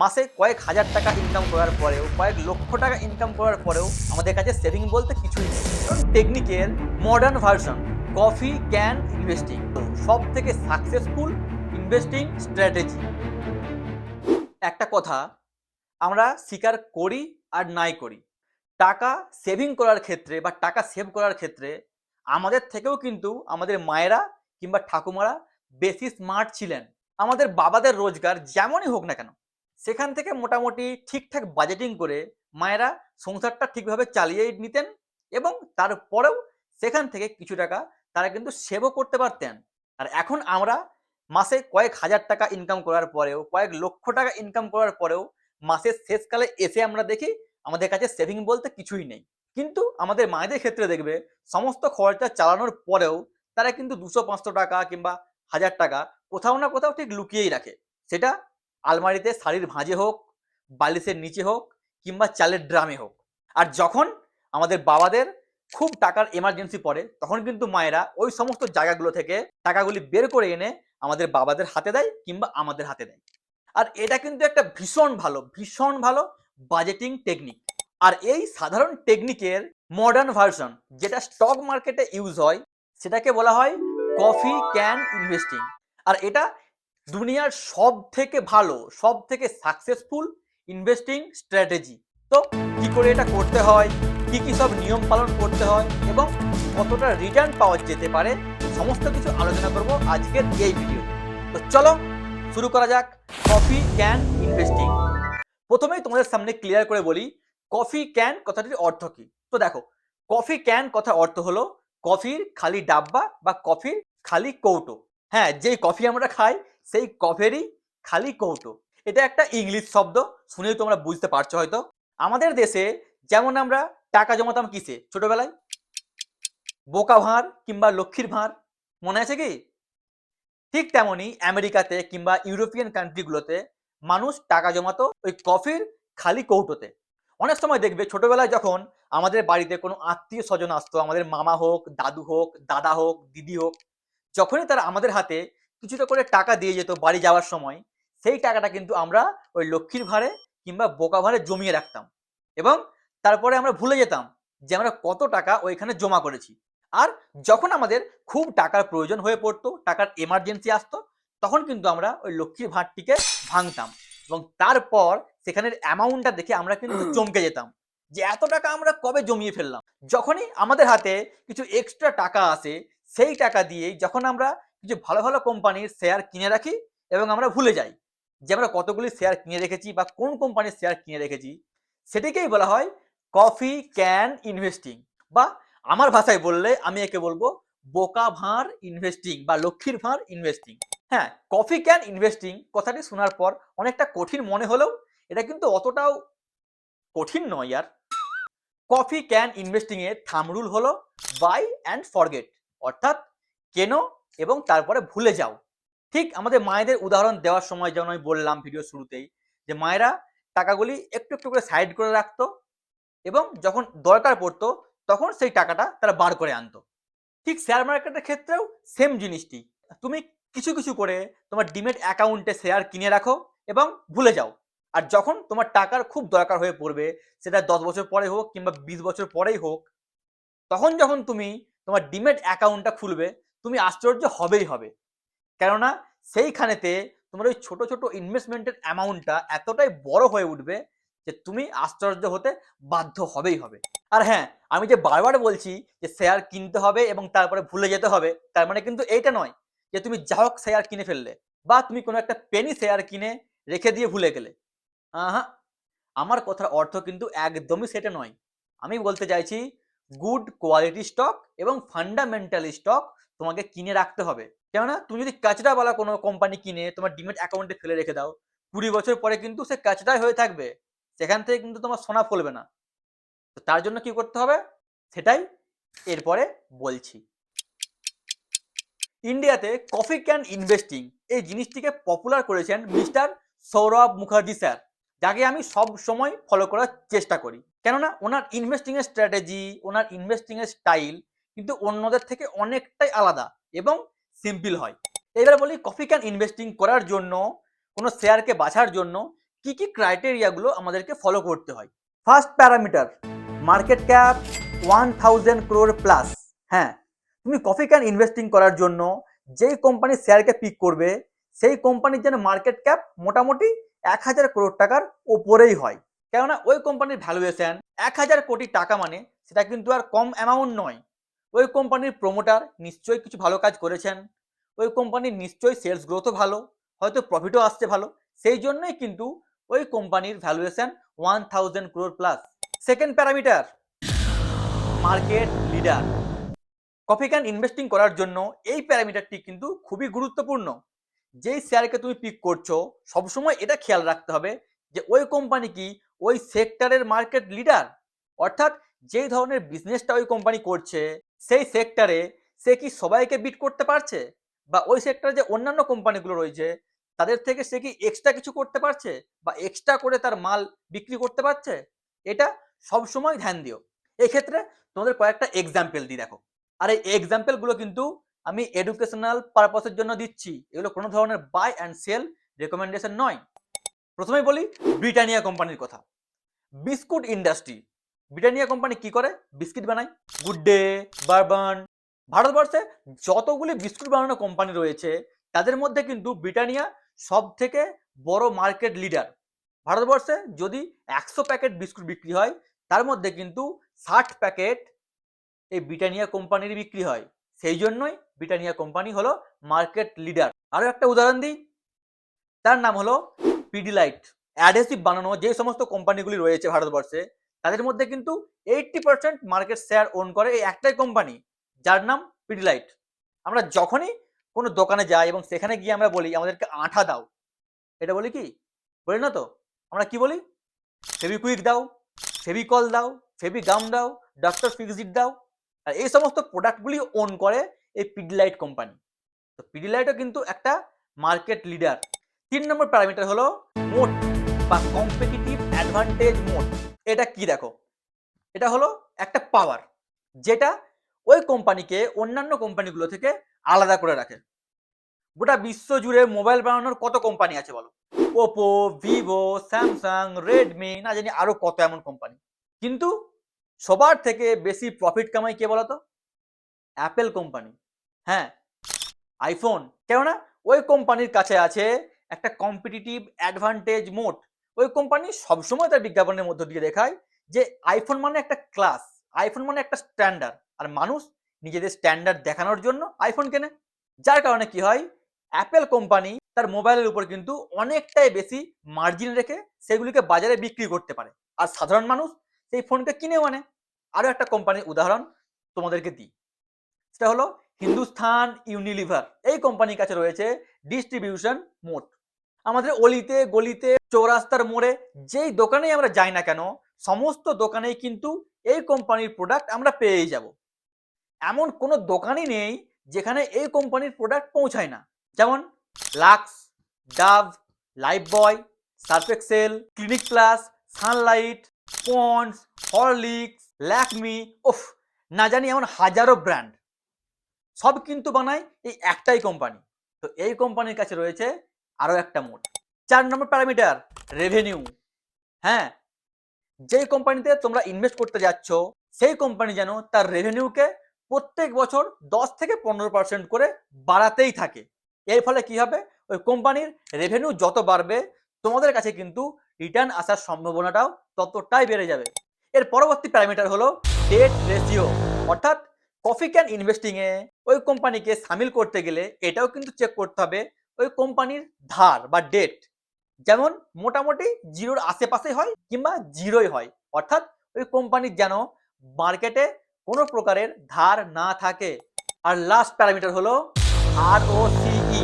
মাসে কয়েক হাজার টাকা ইনকাম করার পরেও, কয়েক লক্ষ টাকা ইনকাম করার পরেও আমাদের কাছে সেভিং বলতে কিছুই নেই। কারণ modern version coffee can investing সব থেকে সাকসেসফুল ইনভেস্টিং স্ট্র্যাটেজি একটা কথা, আমরা স্বীকার করি আর নাই করি। টাকা সেভিং করার ক্ষেত্রে বা টাকা সেভ করার ক্ষেত্রে আমাদের থেকেও কিন্তু আমাদের মায়েরা কিংবা ঠাকুমারা বেশি স্মার্ট ছিলেন। আমাদের বাবাদের রোজগার যেমনই হোক না কেন সেখান থেকে মোটামুটি ঠিকঠাক বাজেটিং করে মায়েরা সংসারটা ঠিকভাবে চালিয়ে নিতেন এবং তারপরেও সেখান থেকে কিছু টাকা তারা কিন্তু সেভও করতে পারতেন। আর এখন আমরা মাসে কয়েক হাজার টাকা ইনকাম করার পরেও, কয়েক লক্ষ টাকা ইনকাম করার পরেও মাসের শেষকালে এসে আমরা দেখি আমাদের কাছে সেভিং বলতে কিছুই নেই। কিন্তু আমাদের মায়েদের ক্ষেত্রে দেখবে সমস্ত খরচা চালানোর পরেও তারা কিন্তু দুশো পাঁচশো টাকা কিংবা হাজার টাকা কোথাও না কোথাও ঠিক লুকিয়েই রাখে। সেটা আলমারিতে শাড়ির ভাঁজে হোক, বালিশের নিচে হোক, কিংবা চালের ড্রামে হোক। আর যখন আমাদের বাবাদের খুব টাকার এমার্জেন্সি পড়ে, তখন কিন্তু মায়েরা ওই সমস্ত জায়গাগুলো থেকে টাকাগুলি বের করে এনে আমাদের বাবাদের হাতে দেয়, কিংবা আমাদের হাতে দেয়। আর এটা কিন্তু একটা ভীষণ ভালো ভীষণ ভালো বাজেটিং টেকনিক আর এই সাধারণ টেকনিকের মডার্ন ভার্সন যেটা স্টক মার্কেটে ইউজ হয়, সেটাকে বলা হয় কফি ক্যান ইনভেস্টিং আর এটা দুনিয়ার সব থেকে ভালো সব থেকে সাকসেসফুল ইনভেস্টিং স্ট্র্যাটেজি তো কি করে এটা করতে হয়? কি কি সব নিয়ম পালন করতে হয়? এবং কতটা রিটার্ন পাওয়া যেতে পারে? সমস্ত কিছু আলোচনা করব আজকের এই ভিডিও তো। চলো শুরু করা যাক কফি ক্যান ইনভেস্টিং প্রথমেই তোমাদের সামনে ক্লিয়ার করে বলি কফি ক্যান কথাটির অর্থ কি? তো দেখো কফি ক্যান কথা অর্থ হলো কফির খালি ডাব্বা বা কফির খালি কৌটো। হ্যাঁ যেই কফি আমরা খাই সেই কফেরই খালি কৌটো এটা একটা ইংলিশ শব্দ, শুনেই তোমরা বুঝতে পারছ হয়তো। আমাদের দেশে যেমন আমরা টাকা জমাতাম কিসে? ছোটবেলায়? বোকা ভাঁড় কিংবা লক্ষ্মীর ভাঁড়? মনে আছে কি? ঠিক তেমনই আমেরিকাতে কিংবা ইউরোপিয়ান কান্ট্রিগুলোতে মানুষ টাকা জমাতো ওই কফির খালি কৌটোতে। অনেক সময় দেখবে ছোটবেলায় যখন আমাদের বাড়িতে কোনো আত্মীয় স্বজন আসতো, আমাদের মামা হোক, দাদু হোক, দাদা হোক, দিদি হোক, যখনই তারা আমাদের হাতে কিছুটা করে টাকা দিয়ে যেত বাড়ি যাওয়ার সময় সেই টাকাটা কিন্তু আমরা ওই লক্ষ্মীর ভাড়ে কিংবা বোকা ভাড়ে জমিয়ে রাখতাম এবং তারপরে আমরা ভুলে যেতাম যে আমরা কত টাকা ওইখানে জমা করেছি। আর যখন আমাদের খুব টাকার প্রয়োজন হয়ে পড়তো টাকার এমার্জেন্সি আসতো তখন কিন্তু আমরা ওই লক্ষ্মীর ভাঁড়টিকে ভাঙতাম এবং তারপর সেখানের অ্যামাউন্টটা দেখে আমরা কিন্তু চমকে যেতাম যে এত টাকা আমরা কবে জমিয়ে ফেললাম। যখনই আমাদের হাতে কিছু এক্সট্রা টাকা আসে সেই টাকা দিয়েই যখন আমরা কিছু ভালো ভালো কোম্পানির শেয়ার কিনে রাখি এবং আমরা ভুলে যাই। যে আমরা কতগুলি শেয়ার কিনে রেখেছি বা কোন কোম্পানির শেয়ার কিনে রেখেছি, সেটিকেই বলা হয় কফি ক্যান ইনভেস্টিং বা আমার ভাষায় বললে আমি একে বলব বোকা ভাঁড় ইনভেস্টিং বা লক্ষ্মীর ভাঁড় ইনভেস্টিং হ্যাঁ কফি ক্যান ইনভেস্টিং কথাটি শোনার পর অনেকটা কঠিন মনে হলেও এটা কিন্তু অতটাও কঠিন নয় আর। কফি ক্যান ইনভেস্টিং এর থাম রুল হলো বাই অ্যান্ড ফরগেট অর্থাৎ কেনো এবং তারপরে ভুলে যাও। ঠিক আমাদের মায়েদের উদাহরণ দেওয়ার সময় যেমন আমি বললাম ভিডিও শুরুতেই যে মায়েরা টাকাগুলি একটু একটু করে সাইড করে রাখতো এবং যখন দরকার পড়তো তখন সেই টাকাটা তারা বার করে আনতো। ঠিক শেয়ার মার্কেটের ক্ষেত্রেও সেম জিনিসটি। তুমি কিছু কিছু করে তোমার ডিমেট অ্যাকাউন্টে শেয়ার কিনে রাখো এবং ভুলে যাও। আর যখন তোমার টাকার খুব দরকার হয়ে পড়বে, সেটা দশ বছর পরে হোক কিংবা বিশ বছর পরেই হোক, তখন যখন তুমি তোমার ডিমেট অ্যাকাউন্টটা খুলবে তুমি আশ্চর্য হবেই হবে। কেননা সেইখানেতে তোমার ওই ছোট ছোট ইনভেস্টমেন্টের অ্যামাউন্টটা এতটাই বড় হয়ে উঠবে যে তুমি আশ্চর্য হতে বাধ্য হবেই হবে। আর হ্যাঁ আমি যে বারবার বলছি যে শেয়ার কিনতে হবে এবং তারপরে ভুলে যেতে হবে, তার মানে কিন্তু এইটা নয় যে তুমি যা হোক শেয়ার কিনে ফেললে বা তুমি কোনো একটা পেনি শেয়ার কিনে রেখে দিয়ে ভুলে গেলে। আহা! আমার কথার অর্থ কিন্তু একদমই সেটা নয়। আমি বলতে চাইছি গুড কোয়ালিটি স্টক এবং ফান্ডামেন্টাল স্টক তোমাকে কিনে রাখতে হবে। কেননা তুমি যদি কাচড়াওয়ালা কোনো কোম্পানি কিনে তোমার ডিমেট অ্যাকাউন্টে ফেলে রেখে দাও, কুড়ি বছর পরে কিন্তু সে কাচড়াই হয়ে থাকবে। সেখান থেকে কিন্তু তোমার সোনা ফলবে না। তো তার জন্য কি করতে হবে? সেটাই এরপরে বলছি। ইন্ডিয়াতে কফি ক্যান ইনভেস্টিং এই জিনিসটিকে পপুলার করেছেন মিস্টার সৌরভ মুখার্জি স্যার। যাকে আমি সব সময় ফলো করার চেষ্টা করি। কেননা ওনার ইনভেস্টিং এর স্ট্র্যাটেজি ওনার ইনভেস্টিং এর স্টাইল কিন্তু অন্যদের থেকে অনেকটাই আলাদা এবং সিম্পল হয়। এবার বলি কফি ক্যান ইনভেস্টিং করার জন্য, কোনো শেয়ারকে বাছার জন্য কি কি ক্রাইটেরিয়াগুলো আমাদেরকে ফলো করতে হয়। First parameter market cap one thousand crore plus হ্যাঁ তুমি কফি ক্যান ইনভেস্টিং করার জন্য যেই কোম্পানির শেয়ারকে পিক করবে, সেই কোম্পানির যেন মার্কেট ক্যাপ মোটামুটি এক হাজার করোড় টাকার ওপরেই হয়। কেননা ওই কোম্পানির ভ্যালুয়েশন এক হাজার কোটি টাকা মানে সেটা কিন্তু আর কম অ্যামাউন্ট নয়। ওই কোম্পানির প্রোমোটার নিশ্চয়ই কিছু ভালো কাজ করেছেন। ওই কোম্পানির নিশ্চয়ই সেলস গ্রোথও ভালো, হয়তো প্রফিটও আসছে ভালো। সেই জন্যই কিন্তু ওই কোম্পানির valuation one thousand crore plus second parameter market leader coffee can investing করার জন্য এই প্যারামিটারটি কিন্তু খুবই গুরুত্বপূর্ণ। যেই শেয়ারকে তুমি পিক করছ, সবসময় এটা খেয়াল রাখতে হবে যে ওই কোম্পানি কি? ওই সেক্টরের মার্কেট লিডার অর্থাৎ যেই ধরনের বিজনেসটা ওই কোম্পানি করছে, সেই সেক্টরে সে কি সবাইকে বিট করতে পারছে? বা ওই সেক্টরে যে অন্যান্য কোম্পানিগুলো রয়েছে, তাদের থেকে সে কি এক্সট্রা কিছু করতে পারছে? বা এক্সট্রা করে তার মাল বিক্রি করতে পারছে? এটা সবসময় ধ্যান দিও। এক্ষেত্রে তোমাদের কয়েকটা এক্সাম্পল দিই দেখো। আর এই এক্সাম্পলগুলো কিন্তু আমি এডুকেশনাল পারপাসের জন্য দিচ্ছি। এগুলো কোনো ধরনের বাই অ্যান্ড সেল রেকমেন্ডেশন নয়। প্রথমেই বলি, ব্রিটানিয়া কোম্পানির কথা। বিস্কুট ইন্ডাস্ট্রি ব্রিটানিয়া কোম্পানি কি করে? বিস্কিট বানায়। Good day, bourbon. ভারতবর্ষে যতগুলি বিস্কুট বানানো কোম্পানি রয়েছে, তাদের মধ্যে কিন্তু ব্রিটানিয়া সব থেকে বড় মার্কেট লিডার ভারতবর্ষে যদি একশো প্যাকেট বিস্কুট বিক্রি হয়, তার মধ্যে কিন্তু ষাট প্যাকেট এই ব্রিটানিয়া কোম্পানির বিক্রি হয়। সেই জন্যই ব্রিটানিয়া কোম্পানি হলো মার্কেট লিডার। আরও একটা উদাহরণ দিই। তার নাম হলো পিডিলাইট। অ্যাডহেসিভ বানানো যে সমস্ত কোম্পানিগুলি রয়েছে ভারতবর্ষে, তাদের মধ্যে কিন্তু eighty percent market share own করে এই একটাই কোম্পানি, যার নাম পিডিলাইট। আমরা যখনই কোনো দোকানে যাই এবং সেখানে গিয়ে আমরা বলি, আমাদেরকে আঠা দাও। এটা বলি কি? বলি না তো? আমরা কি বলি? ফেবিকুইক দাও ফেবিকল দাও ফেবি গাম দাও, ডক্টর ফিক্সিট দাও আর এই সমস্ত প্রোডাক্টগুলি ওন করে এই পিডিলাইট কোম্পানি তো পিডিলাইটও কিন্তু একটা মার্কেট লিডার তিন নম্বর প্যারামিটার হলো মোট বা কম্পিটিটিভ অ্যাডভান্টেজ মোট এটা কি দেখো? এটা হলো একটা পাওয়ার যেটা ওই কোম্পানিকে অন্যান্য কোম্পানিগুলো থেকে আলাদা করে রাখে। গোটা বিশ্ব জুড়ে মোবাইল বানানোর কত কোম্পানি আছে বলো? ওপো ভিভো স্যামসাং রেডমি না জানি আরও কত এমন কোম্পানি কিন্তু সবার থেকে বেশি প্রফিট কামাই কে বলতো? অ্যাপেল কোম্পানি হ্যাঁ আইফোন কেননা, ওই কোম্পানির কাছে আছে একটা কম্পিটিটিভ অ্যাডভান্টেজ মোড ওই কোম্পানি সবসময় তার বিজ্ঞাপনের মধ্য দিয়ে দেখায় যে আইফোন মানে একটা ক্লাস আইফোন মানে একটা স্ট্যান্ডার্ড আর মানুষ নিজেদের স্ট্যান্ডার্ড দেখানোর জন্য আইফোন কেনে। যার কারণে কি হয়? অ্যাপেল কোম্পানি তার মোবাইলের উপর কিন্তু অনেকটাই বেশি মার্জিন রেখে সেগুলিকে বাজারে বিক্রি করতে পারে। আর সাধারণ মানুষ সেই ফোনকে কিনেও আনে। আরও একটা কোম্পানির উদাহরণ তোমাদেরকে দিই। সেটা হলো হিন্দুস্থান ইউনিলিভার। এই কোম্পানির কাছে রয়েছে ডিস্ট্রিবিউশন মোড। আমাদের অলিতে, গলিতে, চৌরাস্তার মোড়ে যেই দোকানেই আমরা যাই না কেন, সমস্ত দোকানেই কিন্তু এই কোম্পানির প্রোডাক্ট আমরা পেয়েই যাব। এমন কোনো দোকানই নেই যেখানে এই কোম্পানির প্রোডাক্ট পৌঁছায় না। যেমন Lux, Dove Lifebuoy Surf Excel Clinic Plus, Sunlight Pond's Horlicks, Lakme ওফ না জানি এমন হাজারো ব্র্যান্ড। সব কিন্তু বানায় এই একটাই কোম্পানি। তো এই কোম্পানির কাছে রয়েছে আরও একটা মোড। চার নম্বর প্যারামিটার রেভিনিউ হ্যাঁ যেই কোম্পানিতে তোমরা ইনভেস্ট করতে যাচ্ছ, সেই কোম্পানি যেন তার রেভিনিউকে প্রত্যেক বছর দশ থেকে পনেরো পার্সেন্ট করে বাড়াতেই থাকে। এর ফলে কি হবে? ওই কোম্পানির রেভিনিউ যত বাড়বে, তোমাদের কাছে কিন্তু রিটার্ন আসার সম্ভাবনাটাও ততটাই বেড়ে যাবে। এর পরবর্তী প্যারামিটার হলো ডেট রেশিও অর্থাৎ কফি ক্যান ইনভেস্টিংয়ে ওই কোম্পানিকে সামিল করতে গেলে এটাও কিন্তু চেক করতে হবে ওই কোম্পানির ধার বা ডেট যেমন মোটামুটি জিরোর আশেপাশে হয় কিংবা জিরোই হয়, অর্থাৎ ওই কোম্পানির যেন মার্কেটে কোনো প্রকারের ধার না থাকে। আর লাস্ট প্যারামিটার হলো আর ও সিই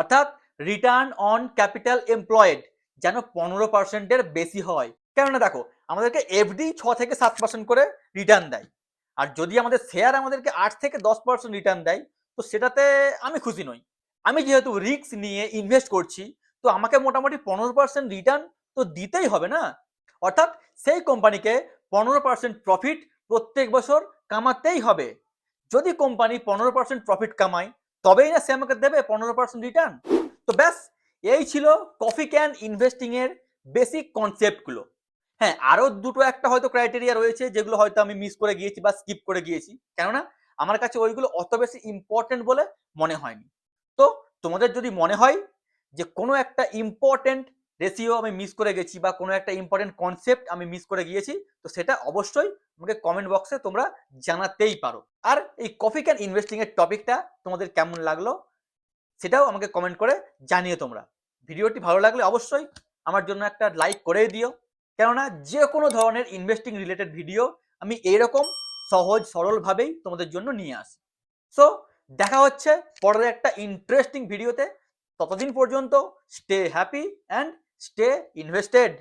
অর্থাৎ রিটার্ন অন ক্যাপিটাল এমপ্লয়েড যেন পনেরো পার্সেন্টের বেশি হয়। কেননা দেখো, আমাদেরকে এফডি ছ থেকে সাত পার্সেন্ট করে রিটার্ন দেয়। আর যদি আমাদের শেয়ার আমাদেরকে আট থেকে দশ পার্সেন্ট রিটার্ন দেয়, তো সেটাতে আমি খুশি নই। আমি যেহেতু রিস্ক নিয়ে ইনভেস্ট করছি, তো আমাকে মোটামুটি পনেরো পার্সেন্ট রিটার্ন তো দিতেই হবে না? অর্থাৎ সেই কোম্পানিকে পনেরো পার্সেন্ট প্রফিট প্রত্যেক বছর কামাতেই হবে। যদি কোম্পানি পনেরো পার্সেন্ট প্রফিট কামায়, তবেই না সে আমাকে দেবে পনেরো পার্সেন্ট রিটার্ন তো ব্যাস এই ছিল কফি ক্যান ইনভেস্টিং এর বেসিক কনসেপ্টগুলো হ্যাঁ আরও দুটো একটা হয়তো ক্রাইটেরিয়া রয়েছে যেগুলো হয়তো আমি মিস করে গিয়েছি বা স্কিপ করে গিয়েছি। কেননা আমার কাছে ওইগুলো অত বেশি ইম্পর্টেন্ট বলে মনে হয়নি। তো তোমাদের যদি মনে হয় যে কোনো একটা ইম্পর্টেন্ট রেশিও আমি মিস করে গেছি বা কোনো একটা ইম্পর্টেন্ট কনসেপ্ট আমি মিস করে গিয়েছি, তো সেটা অবশ্যই আমাকে কমেন্ট বক্সে তোমরা জানাতেই পারো। আর এই কফি ক্যান ইনভেস্টিং এর টপিকটা তোমাদের কেমন লাগল, সেটাও আমাকে কমেন্ট করে জানিয়ে তোমরা। ভিডিওটি ভালো লাগলে অবশ্যই আমার জন্য একটা লাইক করে দিও। কেননা যে কোনো ধরনের ইনভেস্টিং রিলেটেড ভিডিও আমি এইরকম সহজ, সরলভাবেই তোমাদের জন্য নিয়ে আসি। সো দেখা হচ্ছে পরের একটা ইন্টারেস্টিং ভিডিওতে ততদিন পর্যন্ত stay happy and stay invested